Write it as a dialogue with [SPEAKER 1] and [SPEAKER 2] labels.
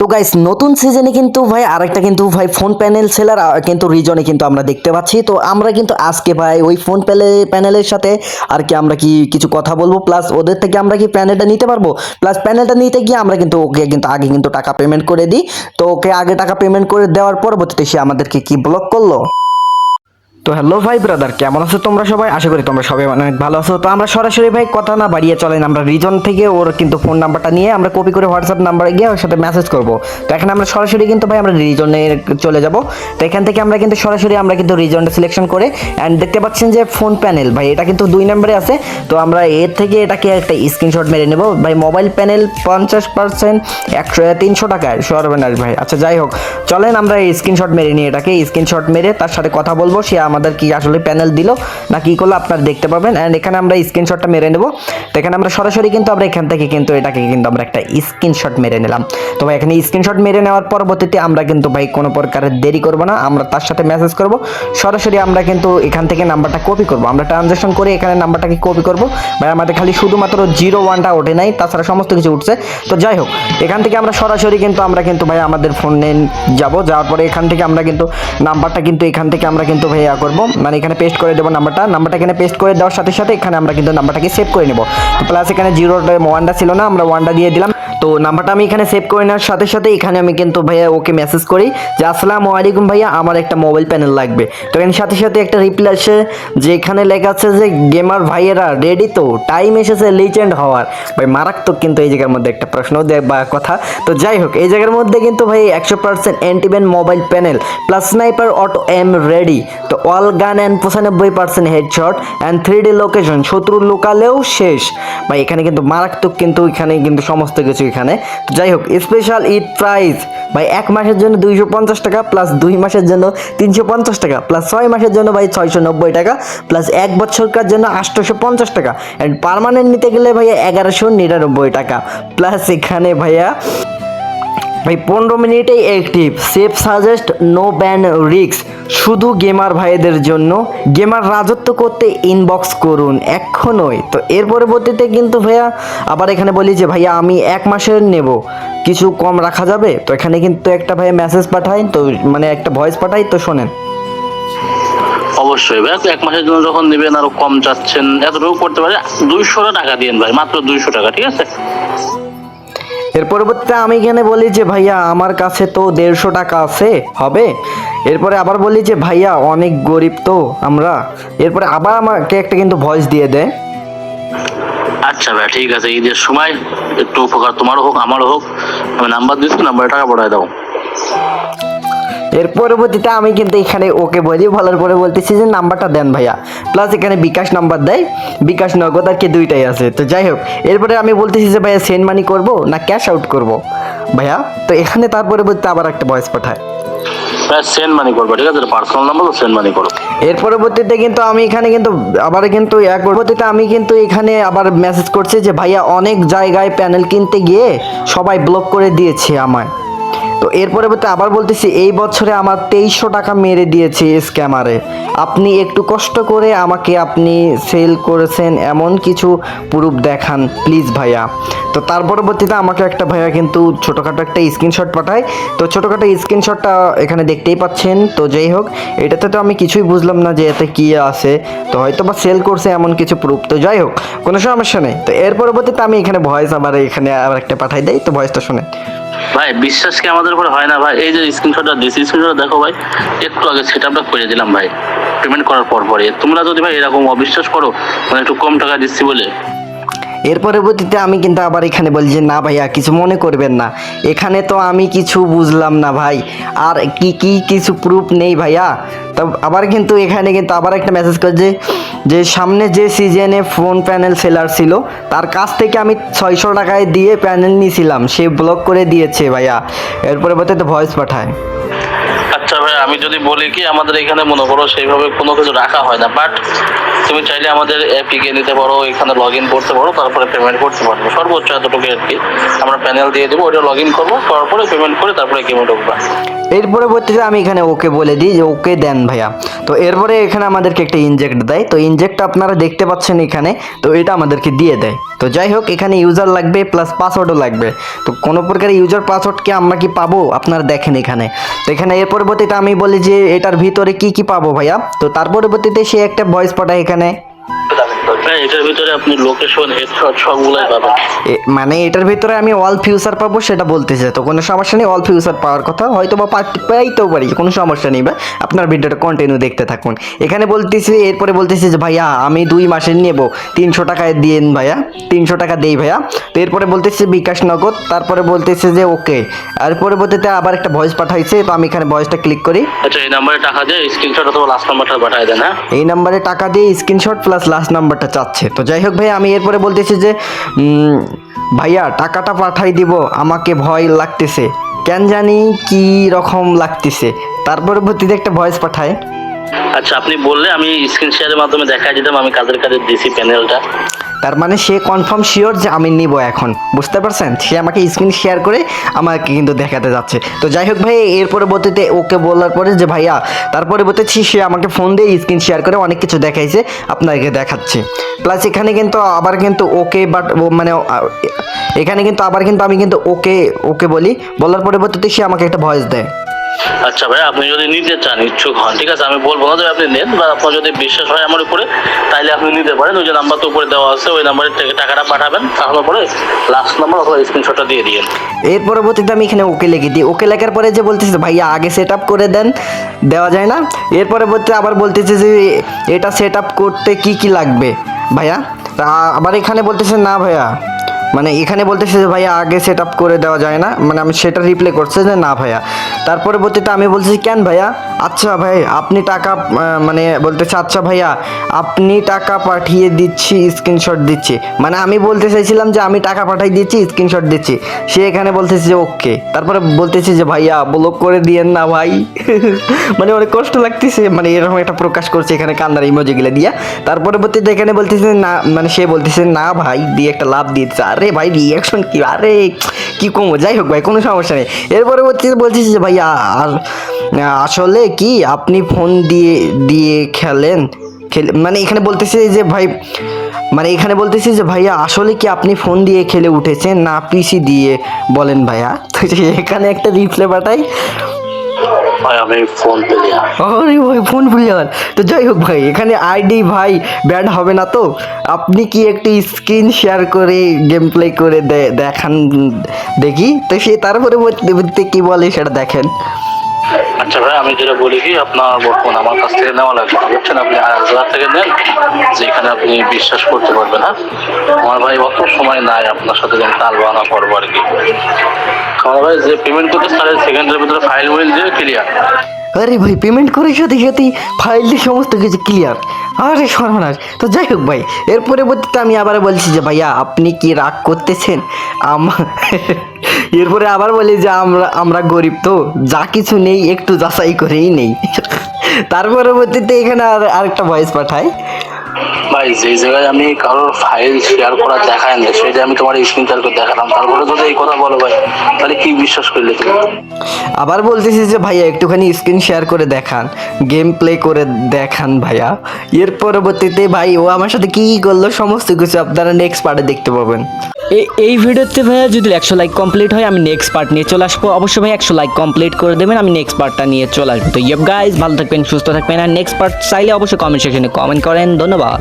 [SPEAKER 1] তো গাইস নতুন সিজনে কিন্তু ভাই আরেকটা কিন্তু ভাই ফোন প্যানেল সেলার কিন্তু রিজনে কিন্তু আমরা দেখতে পাচ্ছি। তো আমরা কিন্তু আজকে ভাই ওই ফোন প্যানেলের সাথে আর কি আমরা কি কিছু কথা বলব প্লাস ওদের থেকে আমরা কি প্যানেলটা নিতে পারব? প্লাস প্যানেলটা নিতে গিয়ে আমরা কিন্তু ওকে কিন্তু আগে কিন্তু টাকা পেমেন্ট করে দিই। তো ওকে আগে টাকা পেমেন্ট করে দেওয়ার পরবর্তীতে সে আমাদেরকে কি ব্লক করল? তো হ্যালো ভাই ব্রাদার কেমন আছো তোমরা সবাই? আশা করি তোমরা সবাই অনেক ভালো আছো। তো আমরা সরাসরি ভাই কথা না বাড়িয়ে চলেন, আমরা রিজন থেকে ওর কিন্তু ফোন নাম্বারটা নিয়ে আমরা কপি করে হোয়াটসঅ্যাপ নাম্বারে গিয়ে ওর সাথে মেসেজ করব। তো এখানে আমরা সরাসরি কিন্তু ভাই আমরা রিজনে চলে যাব। তো এখান থেকে আমরা কিন্তু সরাসরি আমরা কিন্তু রিজনটা সিলেকশন করে অ্যান্ড দেখতে পাচ্ছেন যে ফোন প্যানেল ভাই এটা কিন্তু দুই নম্বরে আছে। তো আমরা এর থেকে এটাকে একটা স্ক্রিনশট মেরে নেব। ভাই মোবাইল প্যানেল পঞ্চাশ পার্সেন্ট একশো, তিনশো টাকায়, সর্বনাশ ভাই। আচ্ছা যাই হোক, চলেন আমরা স্ক্রিনশট মেরে নিই এটাকে। স্ক্রিনশট মেরে তার সাথে কথা বলব, সে আমাদের কি আসলে প্যানেল দিল, না কি করল আপনারা দেখতে পাবেন। অ্যান্ড এখানে আমরা স্ক্রিনশটটা মেরে নেব। তো এখানে আমরা সরাসরি কিন্তু আমরা এখান থেকে কিন্তু এটাকে কিন্তু আমরা একটা স্ক্রিনশট মেরে নিলাম। তো ভাই, এখানে স্ক্রিনশট মেরে নেওয়ার পরবর্তীতে আমরা কিন্তু ভাই কোনো প্রকারের দেরি করব না। আমরা তার সাথে মেসেজ করব। সরাসরি আমরা কিন্তু এখান থেকে নাম্বারটা কপি করব। আমরা ট্রানজ্যাকশন করে এখানে নাম্বারটাকে কপি করব। ভাই, আমাদের খালি শুধুমাত্র জিরো ওয়ানটা ওঠে নাই, তাছাড়া সমস্ত কিছু উঠছে। তো যাই হোক, এখান থেকে আমরা সরাসরি কিন্তু আমরা কিন্তু ভাই আমাদের ফোনে যাব। যাওয়ার পরে এখান থেকে আমরা কিন্তু নাম্বারটা কিন্তু এখান থেকে আমরা কিন্তু ভাইয়া করব। মানে এখানে পেস্ট করে দেবো নাম্বারটা নাম্বারটা এখানে পেস্ট করে দেওয়ার সাথে সাথে এখানে আমরা কিন্তু নাম্বারটাকে সেভ করে নেব। প্লাস এখানে জিরো ওয়ানটা ছিল না, আমরা ওয়ানটা দিয়ে দিলাম। তো নাম্বারটা আমি এখানে সেভ করে নেওয়ার সাথে সাথে এখানে আমি কিন্তু ভাইয়া ওকে মেসেজ করি যে, আসসালামু আলাইকুম ভাইয়া, আমার একটা মোবাইল প্যানেল লাগবে। তো এখানে সাথে সাথে একটা রিপ্লাই আসে যে এখানে লেখা আছে যে গেমার ভাইয়েরা রেডি তো টাইম এসেছে লিজেন্ড হওয়ার। ভাই, মারাত্মক কিন্তু এই জায়গার মধ্যে একটা প্রশ্ন বা কথা। তো যাই হোক, এই জায়গার মধ্যে কিন্তু ভাই একশো percent antiban mobile panel plus sniper auto aim ready তো অল গান অ্যান্ড পঁচানব্বই percent headshot and three D location শত্রু লোকালেও শেষ। ভাই, এখানে কিন্তু মারাত্মক কিন্তু, এখানে কিন্তু সমস্ত কিছু এখানে। তো যাই হোক স্পেশাল ঈদ প্রাইস ভাই এক মাসের জন্য দুইশো পঞ্চাশ টাকা প্লাস দুই মাসের জন্য তিনশো পঞ্চাশ টাকা প্লাস ছয় মাসের জন্য ভাই ছয়শো নব্বই টাকা প্লাস এক বছরকার জন্য আটশোশো পঞ্চাশ টাকা। অ্যান্ড পারমানেন্ট নিতে গেলে ভাইয়া এগারোশো নিরানব্বই টাকা। প্লাস এখানে ভাইয়া ভাই, পনেরো মিনিটেই active safe suggest no ban রিক্স শুধু গেমার ভাইদের জন্য। গেমার রাজত্ব করতে ইনবক্স করুন, এক্ষণই। তো এর পরবর্তীতে কিন্তু ভাইয়া, আবার এখানে বলি যে, ভাইয়া, আমি এক মাসের নেব। কিছু কম রাখা যাবে? তো এখানে কিন্তু একটা ভাইয়া মেসেজ পাঠাই তো মানে একটা ভয়েস পাঠাই তো শোনেন।
[SPEAKER 2] অবশ্যই ভাই এক মাসের জন্য যখন নেবেন আরও কম চাচ্ছেন, এতটুকু করতে পারে। দুইশো টাকা দিন ভাই, মাত্র দুইশো টাকা, ঠিক আছে?
[SPEAKER 1] এর পরবর্তীতে আমি এখানে বলি যে, ভাইয়া, আমার কাছে তো দেড়শো টাকা আছে, হবে? এরপরে আবার বলি যে, ভাইয়া, অনেক গরিব তো আমরা। এরপরে আবার আমাকে একটা কিন্তু ভয়েস দিয়ে দেয়।
[SPEAKER 2] আচ্ছা ভাই, ঠিক আছে। ঈদের সময়, একটু উপকার তোমারও হোক, আমারও হোক। আমি নাম্বার দিচ্ছি নাম্বারে টাকা পড়ায় দাও।
[SPEAKER 1] এর পরবর্তীতে আমি কিন্তু এখানে ওকে বলি বলার পরে বলতেছি যে নাম্বারটা দেন ভাইয়া। প্লাস এখানে বিকাশ নাম্বার দেয়। বিকাশ নগদ আর কি দুইটাই আছে। তো যাই হোক এরপরে আমি বলতেছি যে ভাইয়া সেন্ড মানি করব না ক্যাশ আউট করব? ভাইয়া তো এখানে তার পরবর্তীতে আবার একটা ভয়েস পাঠায়।
[SPEAKER 2] ভাই সেন্ড মানি করব ঠিক আছে? পার্সোনাল নাম্বার সেন্ড মানি করো।
[SPEAKER 1] এর পরবর্তীতে কিন্তু আমি এখানে কিন্তু আবার কিন্তু এক পরবর্তীতে আমি কিন্তু এখানে আবার মেসেজ করছি যে ভাইয়া অনেক জায়গায় প্যানেল কিনতে গিয়ে সবাই ব্লক করে দিয়েছে আমায়। তো এর পরবর্তী আবার বলতেছি এই বছরে আমার তেইশশো টাকা মেরে দিয়েছে স্ক্যামারে আপনি একটু কষ্ট করে আমাকে আপনি সেল করেছেন এমন কিছু প্রুফ দেখান প্লিজ ভাইয়া। তো তার পরবর্তীতে আমাকে একটা ভাইয়া কিন্তু ছোটোখাটো একটা স্ক্রিনশট পাঠায়। তো ছোটোখাটো স্ক্রিনশটটা এখানে দেখতেই পাচ্ছেন। তো যাই হোক, এটাতে তো আমি কিছুই বুঝলাম না যে এতে কী আছে। তো হয়তো বা সেল করছে এমন কিছু প্রুফ তো যাই হোক, কোনো সমস্যা নেই। তো এর পরবর্তীতে আমি এখানে ভয়েস আবার এখানে আবার একটা পাঠাই দেই। তো ভয়েসটা শুনে
[SPEAKER 2] ভাই, বিশ্বাস কি আমাদের উপরে হয় না ভাই? এই যে স্ক্রিনশটটা দিয়েছি স্ক্রিনশটটা দেখো ভাই, একটু আগে সেট আপটা করে দিলাম ভাই। পেমেন্ট করার পর পরে তোমরা যদি ভাই এরকম অবিশ্বাস করো মানে একটু কম টাকা দিচ্ছি বলে।
[SPEAKER 1] এর পরবর্তীতে আমি কিন্তু আবার এখানে বলি যে, না ভাইয়া, কিছু মনে করবেন না। এখানে তো আমি কিছু বুঝলাম না ভাই। আর কি কি, কিছু প্রুফ নেই ভাইয়া? তো আবার কিন্তু এখানে কিন্তু আবার একটা মেসেজ করে যে সামনে যে সিজনে ফোন প্যানেল সেলার ছিল, তার কাছ থেকে আমি ছয়শো টাকায় দিয়ে প্যানেল নিয়েছিলাম। সে ব্লক করে দিয়েছে ভাইয়া। এর পরবর্তীতে ভয়েস পাঠায়।
[SPEAKER 2] ভাই আমি যদি বলি কি, আমাদের এখানে মনে করো সেইভাবে কোনো কিছু রাখা হয় না বাট তুমি চাইলে আমাদের অ্যাপিকে নিতে পারো, এখানে লগ ইন করতে পারো, তারপরে পেমেন্ট করতে পারব। সর্বোচ্চ এতটুকু আর কি। আমরা প্যানেল দিয়ে দেবো ওটা লগ ইন করব, করার পরে পেমেন্ট করে তারপরে গেমে ঢুকবা
[SPEAKER 1] এর পরবর্তীতে আমি এখানে ওকে বলে দিই যে, ওকে দেন ভাইয়া। তো এরপরে এখানে আমাদেরকে একটা ইনজেক্ট দেয়। তো ইনজেক্ট আপনারা দেখতে পাচ্ছেন এখানে। তো এটা আমাদেরকে দিয়ে দেয়। তো যাই হোক, এখানে ইউজার লাগবে প্লাস পাসওয়ার্ডও লাগবে। তো কোনো প্রকার ইউজার পাসওয়ার্ড কি আমরা কি পাবো? আপনারা দেখেন এখানে। তো এখানে এর পরবর্তীতে আমি বলি যে, এটার ভিতরে কি কি পাবো ভাইয়া? তো তার পরবর্তীতে সে একটা ভয়েস পাঠায় এখানে।
[SPEAKER 2] হ্যাঁ এটার ভিতরে আপনি লোকেশন হেডশট সবগুলাই পাবেন।
[SPEAKER 1] মানে এটার ভিতরে আমি অল ফিউচার পাবো সেটা বলতেছে তো কোনো সমস্যা নেই অল ফিউচার পাওয়ার কথা। হয়তো বা পাই- পাইতেও পারি কোনো সমস্যা নেই বা আপনার ভিডিওটা কন্টিনিউ দেখতে থাকুন। এখানে বলতেছি এরপরে বলতেছি যে ভাইয়া আমি দুই মাসের নেব তিনশো টাকায় দিন ভাইয়া তিনশো টাকা দেই ভাইয়া। তো এরপরে বলতেছে বিকাশ নগদ তারপরে বলতেছে যে ওকে। আর পরবর্তীতে আবার একটা ভয়েস পাঠাইছে তো আমি এখানে ভয়েসটা ক্লিক করি।
[SPEAKER 2] আচ্ছা এই নাম্বারে টাকা দিয়ে স্ক্রিনশট অথবা লাস্ট নাম্বারটা পাঠিয়ে দেন হ্যাঁ?
[SPEAKER 1] এই নাম্বারে টাকা দিয়ে স্ক্রিনশট প্লাস লাস্ট নাম্বারটা চাচ্ছে। তো যাই হোক ভাই, আমি এরপরে বলতেছি যে ভাইয়া, টাকাটা পাঠাই দিব, আমাকে ভয় লাগতেছে। কেন জানি কি রকম লাগতেছে। তার পরবর্তীতে একটা ভয়েস পাঠায়।
[SPEAKER 2] আচ্ছা আপনি বললে আমি স্ক্রিন শেয়ারের মাধ্যমে দেখা দিতাম, আমি কাদের কাদের দিছি প্যানেলটা
[SPEAKER 1] তার মানে সে কনফার্ম শিওর যে আমি নিব এখন। বুঝতে পারছেন? সে আমাকে স্ক্রিন শেয়ার করে আমাকে কিন্তু দেখাতে যাচ্ছে। তো যাই হোক ভাই, এর পরবর্তীতে ওকে বলার পরে যে ভাইয়া, তার পরবর্তীতে সে আমাকে ফোন দিয়ে স্ক্রিন শেয়ার করে অনেক কিছু দেখাইছে, আপনাকে দেখাচ্ছে। প্লাস এখানে কিন্তু আবার কিন্তু ওকে বাট মানে এখানে কিন্তু আবার কিন্তু আমি কিন্তু ওকে ওকে বলি। বলার পরবর্তীতে সে আমাকে একটা ভয়েস দেয়।
[SPEAKER 2] আচ্ছা ভাই, আপনি যদি নিতে চান, ইচ্ছুক হন, ঠিক আছে? আমি বলব না যে আপনি নেন, বা আপনার যদি বিশ্বাস হয় আমার উপরে, তাইলে আপনি নিতে পারেন। ওই যে নাম্বার তো উপরে দেওয়া আছে, ওই নাম্বারে টাকাটা পাঠাবেন, তাহলে পরে লাস্ট নাম্বার অথবা স্ক্রিনশটটা দিয়ে দিয়েন।
[SPEAKER 1] এর পরবর্তীতে আমি এখানে ওকে লিখে দিই। ওকে লেখার পরে যে বলতেছে ভাইয়া, আগে সেট আপ করে দেন, দেওয়া যায় না। এর পরবর্তীতে আবার বলতেছে যে, এটা সেট আপ করতে কি কি লাগবে, ভাইয়া? আবার এখানে বলতেছে, না, ভাইয়া। মানে এখানে বলতেছে যে, ভাইয়া, আগে সেট আপ করে দেওয়া যায় না। মানে আমি সেটা রিপ্লাই করছে যে, না, ভাইয়া। তার পরবর্তীতে আমি বলছি কেন ভাইয়া? আচ্ছা ভাই, আপনি টাকা মানে বলতেছে আচ্ছা ভাইয়া, আপনি টাকা পাঠিয়ে দিচ্ছি স্ক্রিনশট দিচ্ছি। মানে আমি বলতে চাইছিলাম যে, আমি টাকা পাঠিয়ে দিচ্ছি স্ক্রিনশট দিচ্ছি। সে এখানে বলতেছে যে, ওকে। তারপরে বলতেছে যে, ভাইয়া ব্লক করে দিয়েন না, ভাই। মানে অনেক কষ্ট লাগতেছে। মানে এরকম একটা প্রকাশ করছে এখানে কান্নার ইমোজিগুলো দিয়া। তার পরবর্তীতে এখানে বলতেছে, না মানে সে বলতেছে, না, ভাই। দিয়ে একটা লাভ দিয়েছে। আরে ভাই রিয়াকশন কি? আরে, কি কমো? যাই হোক ভাই, কোনো সমস্যা নেই। এরপরে বলতেছে যে ভাইয়া, আর আসলে কি আপনি ফোন দিয়ে দিয়ে খেলেন? খেলে মানে এখানে বলতেছে যে ভাই মানে এখানে বলতেছি যে ভাইয়া, আসলে কি আপনি ফোন দিয়ে খেলে উঠেছেন না পিসি দিয়ে? বলেন ভাইয়া। তো এখানে একটা রিপ্লে পাঠাই।
[SPEAKER 2] আমি ফোন পেলে
[SPEAKER 1] আরে ভাই ফোন প্লেয়ার তো যাই হোক ভাই, এখানে আইডি ভাই ব্যাড হবে না তো? আপনি কি একটি স্ক্রিন শেয়ার করে গেম প্লে করে দেখান দেখি। তো সে তারপরে কি বলে সেটা দেখেন।
[SPEAKER 2] আচ্ছা ভাই, আমি যেটা বলি কি, আপনার বর্তমান আমার কাছ থেকে নেওয়া লাগবে। না বুঝছেন? আপনি আর এক থেকে নেন, যেখানে আপনি বিশ্বাস করতে পারবেন হ্যাঁ? আমার ভাই অত সময় নাই আপনার সাথে যেন তাল বানা করব আর কি। আমার ভাই যে পেমেন্ট করতে সাড়ে সেকেন্ডের ভিতরে ফাইল উইল দিয়ে ক্লিয়ার
[SPEAKER 1] আরে ভাই পেমেন্ট করে সাথে সাথে ফাইলটি সমস্ত কিছু ক্লিয়ার আরে সর্বনাশ। তো যাই হোক ভাই, এর পরবর্তীতে আমি আবার বলছি যে, ভাইয়া, আপনি কি রাগ করতেছেন? আমার এরপরে আবার বলি যে, আমরা আমরা গরিব তো, যা কিছু নেই, একটু যাচাই করেই নেই। তার পরবর্তীতে এখানে আর আরেকটা ভয়েস পাঠায়।
[SPEAKER 2] ভাই, যে জায়গায় আমি কারোর ফাইল শেয়ার করা না আমি তোমার স্ক্রিন শেয়ার করে দেখালাম। তারপরে যদি এই কথা বলো ভাই, তাহলে কি বিশ্বাস করলে তুমি?
[SPEAKER 1] আবার বলতেছি যে ভাইয়া, একটুখানি স্ক্রিন শেয়ার করে দেখান গেম প্লে করে দেখান ভাইয়া। এর পরবর্তীতে ভাই, ও আমার সাথে কি করল, সমস্ত কিছু আপনারা নেক্সট পার্টে দেখতে পাবেন।
[SPEAKER 3] এই ভিডিওতে ভাইয়া যদি একশো লাইক কমপ্লিট হয়, আমি নেক্সট পার্ট নিয়ে চলে আসব। অবশ্যই ভাই একশো লাইক কমপ্লিট করে দেবেন, আমি নেক্সট পার্টটা নিয়ে চলে আসব। তো ইয়েপ গাইজ ভালো থাকবেন, সুস্থ থাকবেন, আর নেক্সট পার্ট চাইলে অবশ্যই কমেন্ট সেকশনে কমেন্ট করেন। ধন্যবাদ।